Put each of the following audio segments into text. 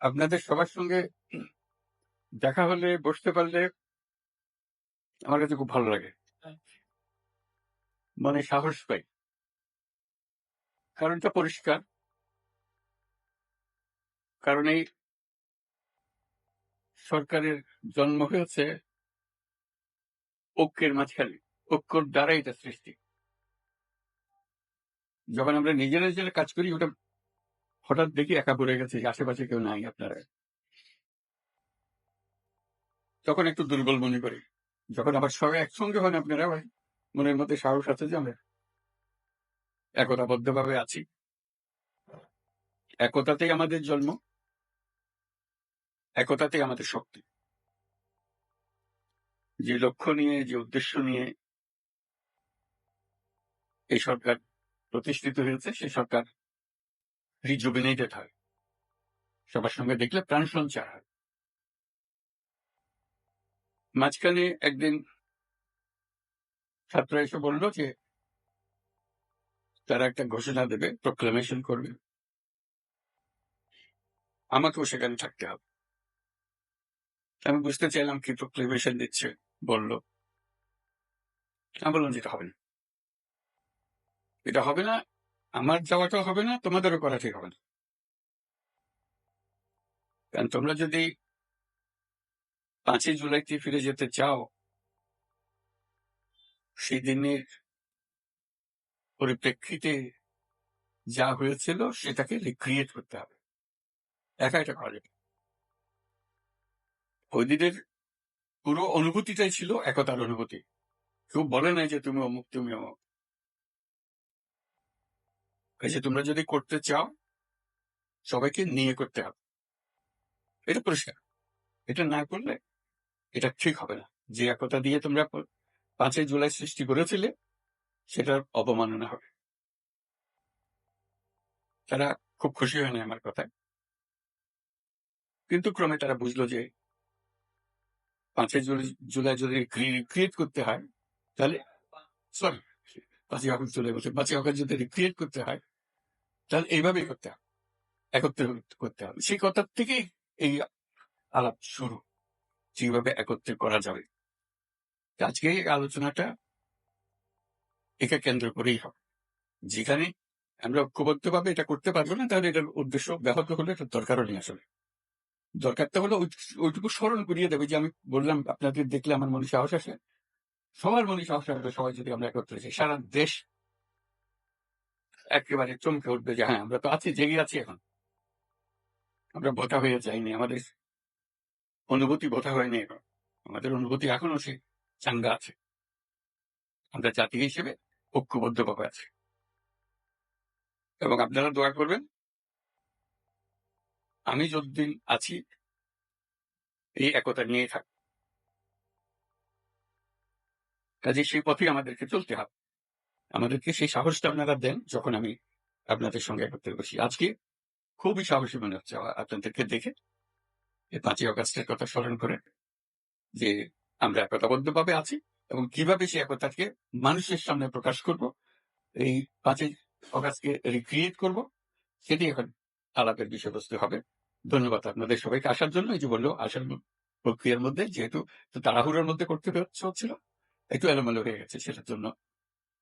আপনাদের সবার সঙ্গে দেখা হলে, বসতে পারলে আমার কাছে খুব ভালো লাগে। মানে সাহস পাই। কারণটা পরিষ্কার। কারণ এই সরকারের জন্ম হয়েছে ঐক্যের মাঝখানে, ঐক্যর দ্বারাই এটা সৃষ্টি। যখন আমরা নিজেরা নিজেরা কাজ করি, ওটা হঠাৎ দেখি একা পড়ে গেছে, আশেপাশে কেউ নাই আপনারা। তখন একটু দুর্বল মনে করি। যখন আবার সবাই একসঙ্গে হন আপনারা, ভাই, মনের মধ্যে সাহস আছে যে আমরা একতাবদ্ধভাবে আছি। একতাতেই আমাদের জন্ম, একতাতেই আমাদের শক্তি। যে লক্ষ্য নিয়ে, যে উদ্দেশ্য নিয়ে এই সরকার প্রতিষ্ঠিত হয়েছে সেই সরকার রিজুবিনেটেড হয় সবার সঙ্গে দেখলে প্রাণ সঞ্চার হয়। মাঝখানে একদিন ছাত্র এসে বলল যে, তারা একটা ঘোষণা দেবে প্রোক্লামেশন করবে। আমাকেও সেখানে থাকতে হবে। আমি বুঝতে চাইলাম কি প্রোক্লেমেশন দিচ্ছে, বলল। আমি বললাম যেটা হবে না। এটা হবে না আমার যাওয়াটা হবে না, তোমাদেরও করা ঠিক হবে না। কারণ তোমরা যদি পাঁচই জুলাইতে ফিরে যেতে চাও, সেই দিনের পরিপ্রেক্ষিতে যা হয়েছিল সেটাকে রিক্রিয়েট করতে হবে। একা এটা করা যাবে না। ওই দিনের পুরো অনুভূতিটাই ছিল একতার অনুভূতি। কেউ বলে নাই যে তুমি অমুক তুমি অমুক। কাজে তোমরা যদি করতে চাও, সবাইকে নিয়ে করতে হবে। এটা পরিষ্কার। এটা না করলে এটা ঠিক হবে না। যে একতা দিয়ে তোমরা পাঁচই জুলাই সৃষ্টি করেছিলে, সেটার অবমাননা হবে। তারা খুব খুশি হয় না আমার কথায়। কিন্তু ক্রমে তারা বুঝলো যে, পাঁচই জুলাই- জুলাই যদি রিক্রিয়েট করতে হয়, তাহলে সরি পাঁচই আগস্ট জুলাই বলছে, পাঁচই আগস্ট যদি রিক্রিয়েট করতে হয় তাহলে এইভাবেই করতে হবে। একত্রে করতে হবে। সেই কথার থেকেই এই আলাপ শুরু যেভাবে একত্রে করা যাবে। আজকে আলোচনাটা একে কেন্দ্র করেই হবে। যেখানে আমরা ঐক্যবদ্ধভাবে এটা করতে পারব না, তাহলে এটার উদ্দেশ্য ব্যাহত হলে এটা দরকারও নেই আসলে। দরকারটা হলো ওইটুকু স্মরণ করিয়ে দেবে যে আমি বললাম, আপনাদের দেখলে আমার মনে সাহস আসে। সবার মনে সাহস আসবে সবাই যদি আমরা একত্রে সারা দেশ একেবারে চমকে উঠবে যে হ্যাঁ আমরা তো আছি, জেগে আছি এখন। আমরা বোঝা হয়ে যাইনি, আমাদের অনুভূতি বোঝা হয়নি এখন। আমাদের অনুভূতি এখনও সে চাঙ্গা আছে। আমরা জাতি হিসেবে ঐক্যবদ্ধভাবে আছে। এবং আপনারা দোয়া করবেন, আমি যতদিন আছি, এই একতা নিয়েই থাক কাজে সেই পথেই আমাদেরকে চলতে হবে। আমাদেরকে সেই সাহসটা আপনারা দেন যখন আমি আপনাদের সঙ্গে একত্রে বসি আজকে খুবই সাহসী মনে হচ্ছে আপনাদেরকে দেখে। পাঁচই অগাস্টের কথা স্মরণ করে যে আমরা একতাবদ্ধভাবে আছি এবং কীভাবে সেই একতাকে মানুষের সামনে প্রকাশ করব, এই পাঁচই অগাস্টকে রিক্রিয়েট করব, সেটি এখন আলাপের বিষয়বস্তু হবে। ধন্যবাদ আপনাদের সবাইকে আসার জন্য। এই যে বলল, আসার প্রক্রিয়ার মধ্যে যেহেতু তাড়াহুড়োর মধ্যে করতে হচ্ছে হচ্ছিল, একটু এলোমেলো হয়ে গেছে সেটার জন্য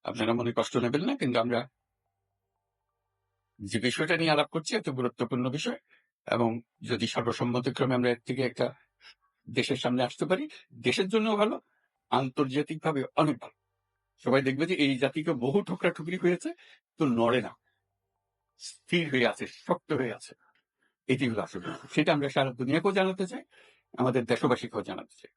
আপনারা মনে কষ্ট নেবেন না, কিন্তু আমরা যে বিষয়টা নিয়ে আলাপ করছি এত গুরুত্বপূর্ণ বিষয়, এবং যদি সর্বসম্মতিক্রমে আমরা এর থেকে একটা দেশের সামনে আসতে পারি, দেশের জন্য ভালো, আন্তর্জাতিকভাবে অনেক ভালো। সবাই দেখবে যে এই জাতিকে বহু ঠোকরা ঠুকরি হয়েছে, তো নড়ে না। স্থির হয়ে আছে, শক্ত হয়ে আছে। এটি হলো আসলে সেটা আমরা সারা দুনিয়াকেও জানাতে চাই, আমাদের দেশবাসীকেও জানাতে চাই।